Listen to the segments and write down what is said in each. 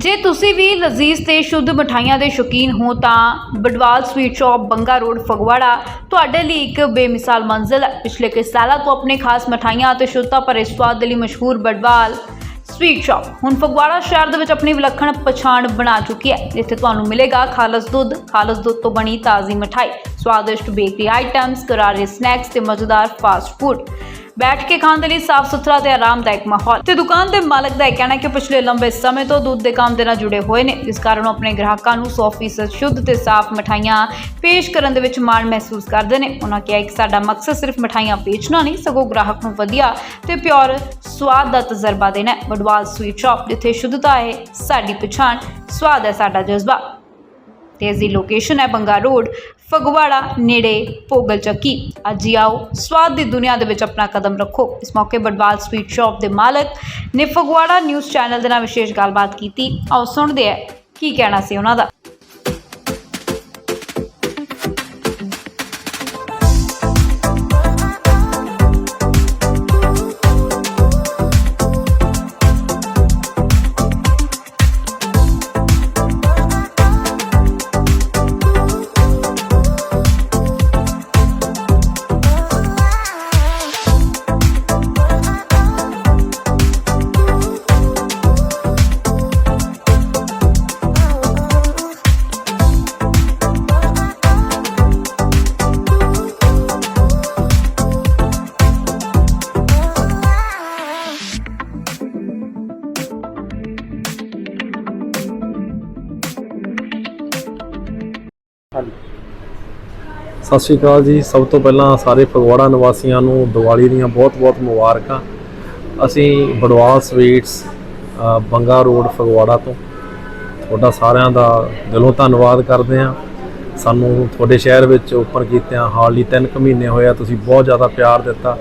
ਜੇ ਤੁਸੀਂ ਵੀ ਲਜ਼ੀਜ਼ ਤੇ ਸ਼ੁੱਧ ਮਠਾਈਆਂ ਦੇ ਸ਼ੌਕੀਨ ਹੋ ਤਾਂ Badwal sweet shop Banga road, Phagwara ਤੁਹਾਡੇ ਲਈ ਇੱਕ ਬੇਮਿਸਾਲ ਮੰਜ਼ਿਲ ਹੈ। ਪਿਛਲੇ ਕਈ ਸਾਲਾਂ ਤੋਂ ਆਪਣੇ ਖਾਸ ਮਠਾਈਆਂ ਅਤੇ ਸ਼ੁੱਧਤਾ ਭਰੇ ਸਵਾਦ ਦੇ ਲਈ ਮਸ਼ਹੂਰ ਬਡਵਾਲ ਸਵੀਟ ਸ਼ਾਪ ਹੁਣ ਫਗਵਾੜਾ ਸ਼ਹਿਰ ਦੇ ਵਿੱਚ ਆਪਣੀ ਵਿਲੱਖਣ ਪਛਾਣ ਬਣਾ ਚੁੱਕੀ ਹੈ। ਇੱਥੇ ਤੁਹਾਨੂੰ ਮਿਲੇਗਾ ਖਾਲਸ ਦੁੱਧ। ਖਾਲਸ ਦੁੱਧ ਤੋਂ ਬਣੀ ਤਾਜ਼ੀ ਮਠਾਈ, ਸਵਾਦਿਸ਼ਟ ਬੇਕਰੀ ਆਈਟਮਸ ਕਰਾਰੇ ਸਨੈਕਸ ਤੇ ਮਜ਼ੇਦਾਰ ਫਾਸਟ ਫੂਡ ਬੈਠ ਕੇ ਖਾਣ ਦੇ ਲਈ ਸਾਫ਼ ਸੁਥਰਾ ਤੇ ਆਰਾਮਦਾਇਕ ਮਾਹੌਲ। ਤੇ ਦੁਕਾਨ ਦੇ ਮਾਲਕ ਦਾ ਇਹ ਕਹਿਣਾ ਹੈ ਕਿ ਪਿਛਲੇ ਲੰਬੇ ਸਮੇਂ ਤੋਂ ਦੁੱਧ ਦੇ ਕੰਮ ਦੇ ਨਾਲ ਜੁੜੇ ਹੋਏ ਨੇ। ਜਿਸ ਕਾਰਨ ਉਹ ਆਪਣੇ ਗ੍ਰਾਹਕਾਂ ਨੂੰ 100% ਸ਼ੁੱਧ ਤੇ ਸਾਫ਼ ਮਠਾਈਆਂ ਪੇਸ਼ ਕਰਨ ਦੇ ਵਿੱਚ ਮਾਣ ਮਹਿਸੂਸ ਕਰਦੇ ਨੇ। ਉਹਨਾਂ ਕਿਹਾ ਕਿ ਸਾਡਾ ਮਕਸਦ ਸਿਰਫ ਮਠਾਈਆਂ ਵੇਚਣਾ ਨਹੀਂ, ਸਗੋਂ ਗ੍ਰਾਹਕ ਨੂੰ ਵਧੀਆ ਤੇ ਪਿਓਰ ਸਵਾਦ ਦਾ ਤਜਰਬਾ ਦੇਣਾ ਹੈ। ਵਡਵਾਲ ਸਵੀਟ ਸ਼ਾਪ ਜਿੱਥੇ ਸ਼ੁੱਧਤਾ ਹੈ, ਸਾਡੀ ਪਛਾਣ, ਸਵਾਦ ਹੈ ਸਾਡਾ ਜਜ਼ਬਾ। ਤੇ ਇਸ ਦੀ ਲੋਕੇਸ਼ਨ ਹੈ ਬੰਗਾ ਰੋਡ ਫਗਵਾੜਾ, ਨੇੜੇ ਪੋਗਲ ਚੱਕੀ। ਅੱਜ ਹੀ ਆਓ, ਸਵਾਦ ਦੀ ਦੁਨੀਆ ਦੇ ਵਿੱਚ ਆਪਣਾ ਕਦਮ ਰੱਖੋ। ਇਸ ਮੌਕੇ ਬਡਵਾਲ ਸਵੀਟ ਸ਼ਾਪ ਦੇ ਮਾਲਕ ਨੇ ਫਗਵਾੜਾ ਨਿਊਜ਼ ਚੈਨਲ ਦੇ ਨਾਲ ਵਿਸ਼ੇਸ਼ ਗੱਲਬਾਤ ਕੀਤੀ। ਆਓ ਸੁਣਦੇ ਹਾਂ, ਕੀ ਕਹਿਣਾ ਸੀ ਉਹਨਾਂ ਦਾ? ਸਤਿ ਸ਼੍ਰੀ ਅਕਾਲ ਜੀ। ਸਭ ਤੋਂ ਪਹਿਲਾਂ ਸਾਰੇ ਫਗਵਾੜਾ ਨਿਵਾਸੀਆਂ ਨੂੰ ਦੀਵਾਲੀ ਦੀਆਂ ਬਹੁਤ-ਬਹੁਤ ਮੁਬਾਰਕਾਂ। ਅਸੀਂ ਬੜਵਾਲ ਸਵੀਟਸ ਬੰਗਾ ਰੋਡ ਫਗਵਾੜਾ ਤੋਂ। ਤੁਹਾਡਾ ਸਾਰਿਆਂ ਦਾ ਦਿਲੋਂ ਧੰਨਵਾਦ ਕਰਦੇ ਹਾਂ। ਸਾਨੂੰ ਤੁਹਾਡੇ ਸ਼ਹਿਰ ਵਿੱਚ ਓਪਨ ਕੀਤਿਆਂ ਹਾਲੀ 3 ਕੁ ਮਹੀਨੇ ਹੋਏ ਆ, ਤੁਸੀਂ ਬਹੁਤ ਜ਼ਿਆਦਾ ਪਿਆਰ ਦਿੱਤਾ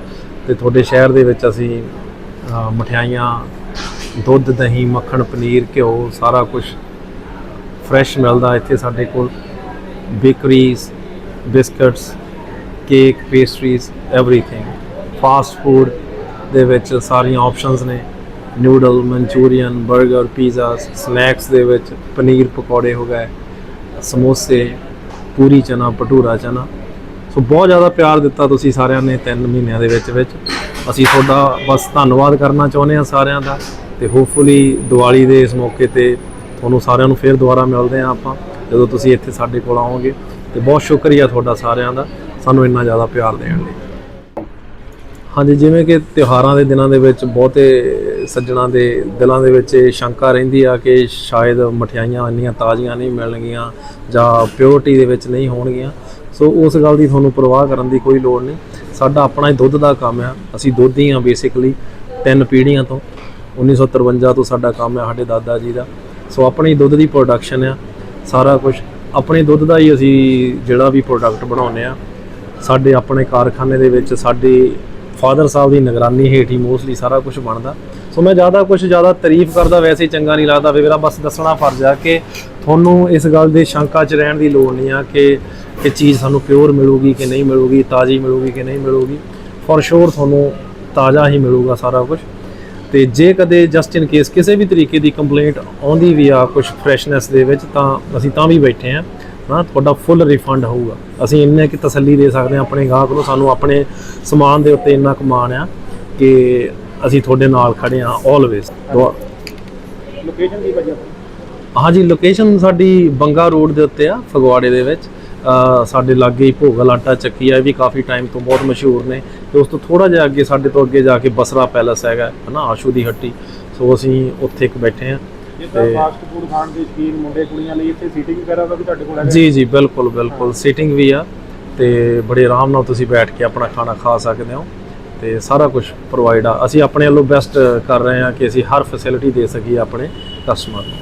ਤੇ ਤੁਹਾਡੇ ਸ਼ਹਿਰ ਦੇ ਵਿੱਚ ਅਸੀਂ ਮਠਿਆਈਆਂ, ਦੁੱਧ, ਦਹੀਂ, ਮੱਖਣ, ਪਨੀਰ, ਘਿਓ ਸਾਰਾ ਕੁਝ ਫਰੈਸ਼ ਮਿਲਦਾ ਇੱਥੇ ਸਾਡੇ ਕੋਲ। Bakeries biscuits, cake, pastries everything fast food ਦੇ ਵਿੱਚ ਸਾਰੀਆਂ ਆਪਸ਼ਨਸ ਨੇ। ਨੂਡਲ ਮਨਚੂਰੀਅਨ 버ਗਰ ਪੀਜ਼ਾ ਸਨੈਕਸ ਦੇ ਵਿੱਚ ਪਨੀਰ ਪਕੌੜੇ ਹੋ ਗਏ, ਸਮੋਸੇ, ਪੂਰੀ ਚਨਾ, ਭਟੂਰਾ ਚਨਾ। ਸੋ ਬਹੁਤ ਜ਼ਿਆਦਾ ਪਿਆਰ ਦਿੱਤਾ ਤੁਸੀਂ ਸਾਰਿਆਂ ਨੇ 3 ਮਹੀਨਿਆਂ ਦੇ ਵਿੱਚ ਵਿੱਚ। ਅਸੀਂ ਤੁਹਾਡਾ ਬਸ ਧੰਨਵਾਦ ਕਰਨਾ ਚਾਹੁੰਦੇ ਹਾਂ ਸਾਰਿਆਂ ਦਾ ਤੇ ਹੋਪਫੁਲੀ ਦੀਵਾਲੀ ਦੇ ਇਸ ਮੌਕੇ ਤੇ ਤੁਹਾਨੂੰ ਸਾਰਿਆਂ ਨੂੰ ਫੇਰ ਦੁਬਾਰਾ ਮਿਲਦੇ ਹਾਂ ਆਪਾਂ, ਜਦੋਂ ਤੁਸੀਂ ਇੱਥੇ ਸਾਡੇ ਕੋਲ ਆਓਗੇ। ਤੇ ਬਹੁਤ ਸ਼ੁਕਰੀਆ ਤੁਹਾਡਾ ਸਾਰਿਆਂ ਦਾ। ਸਾਨੂੰ ਇੰਨਾ ਜ਼ਿਆਦਾ ਪਿਆਰ ਦੇਣ ਲਈ। ਹਾਂਜੀ, ਜਿਵੇਂ ਕਿ ਤਿਉਹਾਰਾਂ ਦੇ ਦਿਨਾਂ ਦੇ ਵਿੱਚ ਬਹੁਤੇ ਸੱਜਣਾ ਦੇ ਦਿਲਾਂ ਦੇ ਵਿੱਚ ਇਹ ਸ਼ੰਕਾ ਰਹਿੰਦੀ ਆ ਕਿ ਸ਼ਾਇਦ ਮਠਿਆਈਆਂ ਇੰਨੀਆਂ ਤਾਜ਼ੀਆਂ ਨਹੀਂ ਮਿਲਣਗੀਆਂ ਜਾਂ ਪਿਓਰਟੀ ਦੇ ਵਿੱਚ ਨਹੀਂ ਹੋਣਗੀਆਂ। ਸੋ ਉਸ ਗੱਲ ਦੀ ਤੁਹਾਨੂੰ ਪਰਵਾਹ ਕਰਨ ਦੀ ਕੋਈ ਲੋੜ ਨਹੀਂ। ਸਾਡਾ ਆਪਣਾ ਹੀ ਦੁੱਧ ਦਾ ਕੰਮ ਆ। ਅਸੀਂ ਦੁੱਧ ਹੀ ਆ ਬੇਸਿਕਲੀ ਤਿੰਨ ਪੀੜ੍ਹੀਆਂ ਤੋਂ। 1953 ਤੋਂ ਸਾਡਾ ਕੰਮ ਆ ਸਾਡੇ ਦਾਦਾ ਜੀ ਦਾ। ਸੋ ਆਪਣੀ ਦੁੱਧ ਦੀ ਪ੍ਰੋਡਕਸ਼ਨ ਆ। ਸਾਰਾ ਕੁਝ ਆਪਣੇ ਦੁੱਧ ਦਾ ਹੀ ਅਸੀਂ ਜਿਹੜਾ ਵੀ ਪ੍ਰੋਡਕਟ ਬਣਾਉਂਦੇ ਆ ਸਾਡੇ ਆਪਣੇ ਕਾਰਖਾਨੇ ਦੇ ਵਿੱਚ ਸਾਡੇ ਫਾਦਰ ਸਾਹਿਬ ਦੀ ਨਿਗਰਾਨੀ ਹੇਠ ਹੀ ਮੋਸਟਲੀ ਸਾਰਾ ਕੁਝ ਬਣਦਾ। ਸੋ ਮੈਂ ਜ਼ਿਆਦਾ ਕੁਝ ਜ਼ਿਆਦਾ ਤਾਰੀਫ ਕਰਦਾ, ਵੈਸੇ ਚੰਗਾ ਨਹੀਂ ਲੱਗਦਾ। ਵੀ ਮੇਰਾ ਬਸ ਦੱਸਣਾ ਫਰਜ਼ ਆ ਕਿ ਤੁਹਾਨੂੰ ਇਸ ਗੱਲ ਦੇ ਸ਼ੰਕਾ 'ਚ ਰਹਿਣ ਦੀ ਲੋੜ ਨਹੀਂ ਆ ਕਿ ਇਹ ਚੀਜ਼ ਸਾਨੂੰ ਪਿਓਰ ਮਿਲੂਗੀ ਕਿ ਨਹੀਂ ਮਿਲੂਗੀ, ਤਾਜ਼ੀ ਮਿਲੂਗੀ ਕਿ ਨਹੀਂ ਮਿਲੂਗੀ। ਫॉर ਸ਼ੋਰ ਤੁਹਾਨੂੰ ਤਾਜ਼ਾ ਹੀ ਮਿਲੂਗਾ ਸਾਰਾ ਕੁਝ ਤੇ ਜੇ ਕਦੇ ਜਸਟ ਇਨ ਕੇਸ ਕਿਸੇ ਵੀ ਤਰੀਕੇ ਦੀ ਕੰਪਲੇਂਟ ਆਉਂਦੀ ਵੀ ਆ ਕੁਝ ਫਰੈਸ਼ਨੈਸ ਦੇ ਵਿੱਚ ਤਾਂ ਅਸੀਂ ਤਾਂ ਵੀ ਬੈਠੇ ਆ ਨਾ ਤੁਹਾਡਾ ਫੁੱਲ ਰਿਫੰਡ ਹੋਊਗਾ। ਅਸੀਂ ਇੰਨੇ ਕਿ ਤਸੱਲੀ ਦੇ ਸਕਦੇ ਹਾਂ ਆਪਣੇ ਗਾਹਕ ਨੂੰ ਸਾਨੂੰ ਆਪਣੇ ਸਮਾਨ ਦੇ ਉੱਤੇ ਇੰਨਾ ਕਮਾਨ ਆ ਕਿ ਅਸੀਂ ਤੁਹਾਡੇ ਨਾਲ ਖੜੇ ਆ ਆਲਵੇਸ ਲੋਕੇਸ਼ਨ ਦੀ ਵਜ੍ਹਾ ਹਾਂਜੀ ਲੋਕੇਸ਼ਨ ਸਾਡੀ ਬੰਗਾ ਰੋਡ ਦੇ ਉੱਤੇ ਆ ਫਗਵਾੜੇ ਦੇ ਵਿੱਚ। ਸਾਡੇ ਲਾਗੇ ਹੀ ਭੋਗਲ ਆਟਾ ਚੱਕੀ ਆ ਇਹ ਵੀ ਕਾਫੀ ਟਾਈਮ ਤੋਂ ਬਹੁਤ ਮਸ਼ਹੂਰ ਨੇ ਤੇ ਉਸ ਤੋਂ ਥੋੜਾ ਜਿਹਾ ਅੱਗੇ ਸਾਡੇ ਤੋਂ ਅੱਗੇ ਜਾ ਕੇ ਬਸਰਾ ਪੈਲਸ ਹੈਗਾ ਹਨਾ ਆਸ਼ੂ ਦੀ ਹੱਟੀ। ਸੋ ਅਸੀਂ ਉੱਥੇ ਇੱਕ ਬੈਠੇ ਆ ਜਿੱਦਾਂ ਫਾਸਟ ਫੂਡ ਖਾਣ ਦੇ ਸ਼ੌਕੀਨ ਮੁੰਡੇ ਕੁੜੀਆਂ ਲਈ ਇੱਥੇ ਸੀਟਿੰਗ ਵਗੈਰਾ ਦਾ ਵੀ ਤੁਹਾਡੇ ਕੋਲ ਹੈਗਾ? ਜੀ ਜੀ ਬਿਲਕੁਲ ਬਿਲਕੁਲ। ਸੀਟਿੰਗ ਵੀ ਆ ਤੇ ਬੜੇ ਆਰਾਮ ਨਾਲ ਤੁਸੀਂ ਬੈਠ ਕੇ ਆਪਣਾ ਖਾਣਾ ਖਾ ਸਕਦੇ ਹੋ ਤੇ ਸਾਰਾ ਕੁਝ ਪ੍ਰੋਵਾਈਡ ਆ। ਅਸੀਂ ਆਪਣੇ ਵੱਲੋਂ ਬੈਸਟ ਕਰ ਰਹੇ ਹਾਂ ਕਿ ਅਸੀਂ ਹਰ ਫੈਸਿਲਿਟੀ ਦੇ ਸਕੀਏ ਆਪਣੇ ਕਸਟਮਰ ਨੂੰ।